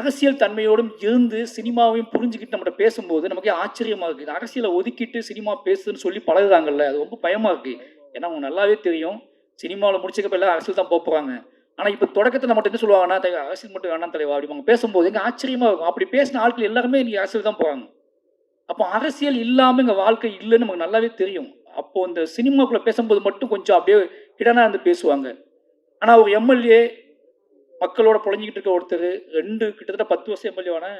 அரசியல் தன்மையோடும் இருந்து சினிமாவையும் புரிஞ்சுக்கிட்டு நம்மகிட்ட பேசும்போது நமக்கே ஆச்சரியமா இருக்குது அரசியலை ஒதுக்கிட்டு சினிமா பேசுன்னு சொல்லி பழகுறாங்கல்ல அது ரொம்ப பயமா இருக்கு. ஏன்னா அவங்க நல்லாவே தெரியும். சினிமாவில் முடிச்சக்கப்ப எல்லாம் அரசியல் தான் போகிறாங்க ஆனால் இப்போ தொடக்கத்தில் நம்மகிட்ட என்ன சொல்லுவாங்கன்னா அரசியல் மட்டும் வேணாம் தலைவா அப்படிங்க பேசும்போது எங்கள் ஆச்சரியமாக இருக்கும். அப்படி பேசின ஆட்கள் எல்லாருமே இங்கே அரசியல் தான் போகிறாங்க அப்போ அரசியல் இல்லாமல் எங்கள் வாழ்க்கை இல்லைன்னு நமக்கு நல்லாவே தெரியும். அப்போது இந்த சினிமாக்குள்ளே பேசும்போது மட்டும் கொஞ்சம் அப்படியே இடனா இருந்து பேசுவாங்க. ஆனால் ஒரு எம்எல்ஏ மக்களோட புழஞ்சிக்கிட்டு இருக்க ஒருத்தர் ரெண்டு கிட்டத்தட்ட பத்து வருஷம் எம்எல்ஏ வானே.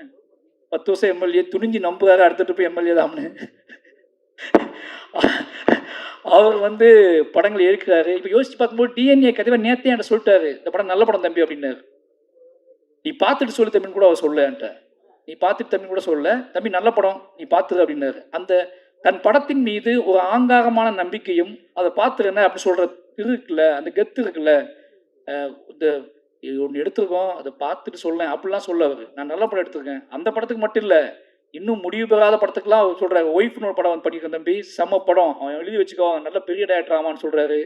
பத்து வருஷம் எம்எல்ஏ துணிஞ்சு நம்புறாரு அடுத்த போய் எம்எல்ஏ தான்னு அவர் வந்து படங்கள் எடுக்கிறாரு இப்போ யோசிச்சு பார்க்கும்போது டிஎன்ஏ கதைவை நேத்தே என்கிட்ட சொல்லிட்டாரு. இந்த படம் நல்ல படம் தம்பி அப்படின்னாரு. நீ பார்த்துட்டு சொல்லு தம்பின்னு கூட அவர் சொல்ல என்கிட்ட. நீ பார்த்துட்டு தம்பி கூட சொல்ல தம்பி நல்ல படம் நீ பார்த்துரு அப்படின்னாரு. அந்த தன் படத்தின் மீது ஒரு ஆங்காரமான நம்பிக்கையும் அதை பார்த்துருன்னு அப்படி சொல்ற இது இருக்குல்ல அந்த கெத்து இருக்குல்ல இந்த இது ஒன்று எடுத்திருக்கோம் அதை பார்த்துட்டு சொல்லேன். அப்படிலாம் சொல்ல அவர். நான் நல்ல படம் எடுத்திருக்கேன். அந்த படத்துக்கு மட்டும் இல்லை இன்னும் முடிவு பெறாத படத்துக்குலாம் அவர் சொல்றாரு. ஒய்ஃப்னு ஒரு படம் வந்து பண்ணியிருக்கேன் தம்பி. செம்ம படம். அவன் எழுதி வச்சுக்கோ. அவன் நல்ல பெரிய டேரக்டர் ஆமான்னு சொல்றாரு.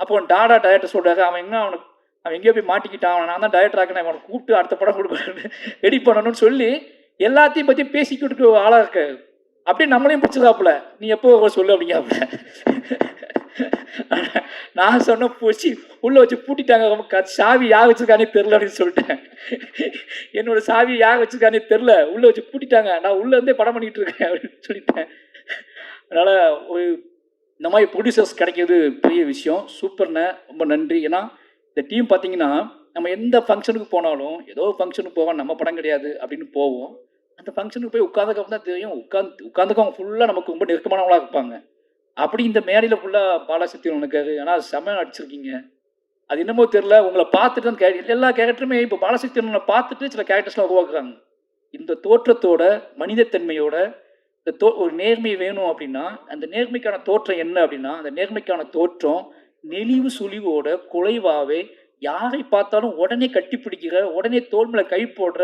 அப்போ டாடா டேரக்டர் சொல்கிறாரு அவன் என்ன அவனுக்கு அவன் எங்கேயோ போய் மாட்டிக்கிட்டான். அவன் நான் தான் டேரக்டர் ஆக்கினேன் அவனை கூப்பிட்டு அடுத்த படம் கொடுக்கணும்னு ரெடி பண்ணணும்னு சொல்லி எல்லாத்தையும் பற்றி பேசிக்கிட்டு ஆளாக ஆளா இருக்க அப்படியே நம்மளையும் பிடிச்சதாப்புல நீ எப்போ வர சொல்லு அப்படிங்காப்புல நான் சொன்ன பூச்சி உள்ளே வச்சு பூட்டிட்டாங்க. ரொம்ப க- சாவி யார் வச்சுருக்கானே தெரில அப்படின்னு சொல்லிட்டேன். என்னோட சாவி யார் வச்சுருக்கானே தெரில உள்ளே வச்சு பூட்டிட்டாங்க. நான் உள்ளேருந்தே படம் பண்ணிட்டு இருக்கேன் அப்படின்னு சொல்லிட்டேன். அதனால் ஒரு இந்த மாதிரி ப்ரொடியூசர்ஸ் கிடைக்கிறது பெரிய விஷயம். சூப்பர்ண்ணே ரொம்ப நன்றி. ஏன்னா இந்த டீம் பார்த்தீங்கன்னா நம்ம எந்த ஃபங்க்ஷனுக்கு போனாலும் ஏதோ ஃபங்க்ஷனுக்கு போவோம் நம்ம படம் கிடையாது அப்படின்னு போவோம். அந்த ஃபங்க்ஷனுக்கு போய் உட்காந்துக்கப்புறம் தான் தெரியும். உட்காந்து உட்காந்துக்கவங்க ஃபுல்லாக நமக்கு ரொம்ப நெருக்கமானவங்களாக இருப்பாங்க. அப்படி இந்த மேடையில் ஃபுல்லாக பாலாசக்திவன் உனக்காக ஏன்னா செம நடிச்சிருக்கீங்க. அது என்னமோ தெரியல. உங்களை பார்த்துட்டு அந்த கேரக்டர் எல்லா கேரக்டருமே இப்போ பாலசக்திவனை பார்த்துட்டு சில கேரக்டர்ஸ்லாம் உருவாக்குறாங்க. இந்த தோற்றத்தோட மனிதத்தன்மையோட இந்த தோ ஒரு நேர்மை வேணும் அப்படின்னா அந்த நேர்மைக்கான தோற்றம் என்ன அப்படின்னா அந்த நேர்மைக்கான தோற்றம் நெளிவு சுழிவோட குறைவாகவே யாரை பார்த்தாலும் உடனே கட்டிப்பிடிக்கிற உடனே தோல்மையில் கை போடுற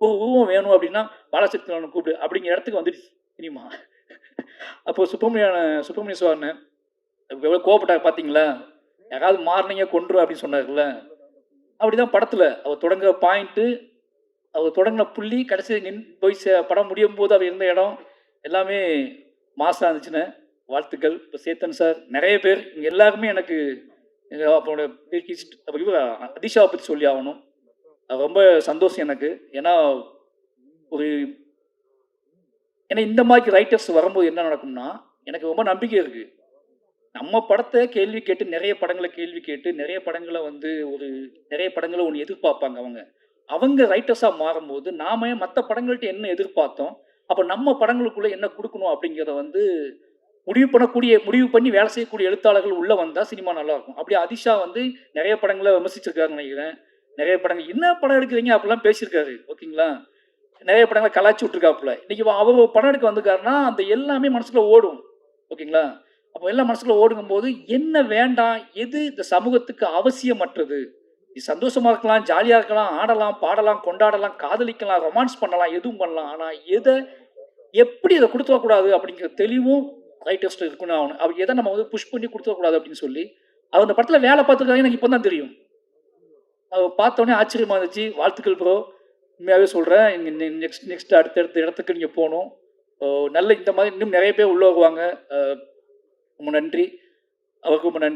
ஒரு உருவம் வேணும் அப்படின்னா பாலசக்திவனை கூப்பிடு அப்படிங்கிற இடத்துக்கு வந்துடுச்சு. தெரியுமா? அப்போ சுப்பிரமணியான சுப்பிரமணிய சுவாரனை எவ்வளோ கோவப்பட்டார் பார்த்தீங்களா யாராவது மாறினீங்க கொன்று அப்படின்னு சொன்னார்ல அப்படிதான் படத்துல அவர் தொடங்குற பாயிண்ட்டு அவர் தொடங்கின புள்ளி கடைசி நின் போய் சே- படம் முடியும் போது அவர் இருந்த இடம் எல்லாமே மாசாக இருந்துச்சுன்னு. வாழ்த்துக்கள். இப்போ சேத்தன் சார் நிறைய பேர் இங்கே எல்லாருமே எனக்கு எங்க அப்போட அதிஷாவை பற்றி சொல்லி ஆகணும். அது ரொம்ப சந்தோஷம் எனக்கு. ஏன்னா ஒரு ஏன்னா இந்த மாதிரி ரைட்டர்ஸ் வரும்போது என்ன நடக்கும்னா எனக்கு ரொம்ப நம்பிக்கை இருக்கு. நம்ம படத்தை கேள்வி கேட்டு நிறைய படங்களை கேள்வி கேட்டு நிறைய படங்களை வந்து ஒரு நிறைய படங்களை ஒன்று எதிர்பார்ப்பாங்க அவங்க. அவங்க ரைட்டர்ஸாக மாறும்போது நாம மற்ற படங்கள்கிட்ட என்ன எதிர்பார்த்தோம்? அப்போ நம்ம படங்களுக்குள்ள என்ன கொடுக்கணும் அப்படிங்கிறத வந்து முடிவு பண்ணக்கூடிய முடிவு பண்ணி வேலை செய்யக்கூடிய எழுத்தாளர்கள் உள்ள வந்தா சினிமா நல்லா இருக்கும். அப்படி அதிஷா வந்து நிறைய படங்களை விமர்சிச்சிருக்காருன்னு நினைக்கிறேன். நிறைய படங்கள் என்ன படம் எடுக்கிறீங்க? அப்படிலாம் பேசியிருக்காரு. ஓகேங்களா? நிறைய படங்களை கலாச்சி விட்டுருக்காப்புல. இன்னைக்கு அவர் படம் எடுக்க வந்திருக்காருன்னா அந்த எல்லாமே மனசுக்குள்ள ஓடும். ஓகேங்களா? அப்போ எல்லாம் மனசுக்குள்ள ஓடுங்கும் போது என்ன வேண்டாம் எது இந்த சமூகத்துக்கு அவசியமற்றது? நீ சந்தோஷமா இருக்கலாம் ஜாலியா இருக்கலாம் ஆடலாம் பாடலாம் கொண்டாடலாம் காதலிக்கலாம் ரொமான்ஸ் பண்ணலாம் எதுவும் பண்ணலாம். ஆனா எதை எப்படி அதை கொடுத்துடக்கூடாது அப்படிங்கிற தெளிவும் ரைட்டர்ஸ்ட் இருக்குன்னு ஆகணும் அவர் எதை நம்ம வந்து புஷ் பண்ணி கொடுத்துடக்கூடாது அப்படின்னு சொல்லி அவர் அந்த படத்துல வேலை பார்த்துருக்காங்க எனக்கு இப்போ தான் தெரியும். அவர் பார்த்தோன்னே ஆச்சரியமா இருந்துச்சு. வாழ்த்துக்கள் ப்ரோ உண்மையாகவே சொல்கிறேன் நெக்ஸ்ட் நெக்ஸ்ட் அடுத்தடுத்த இடத்துக்கு நீங்கள் போகணும். நல்ல இந்த மாதிரி இன்னும் நிறைய பேர் உள்ள வருவாங்க. ரொம்ப நன்றி. அவருக்கு ரொம்ப நன்றி.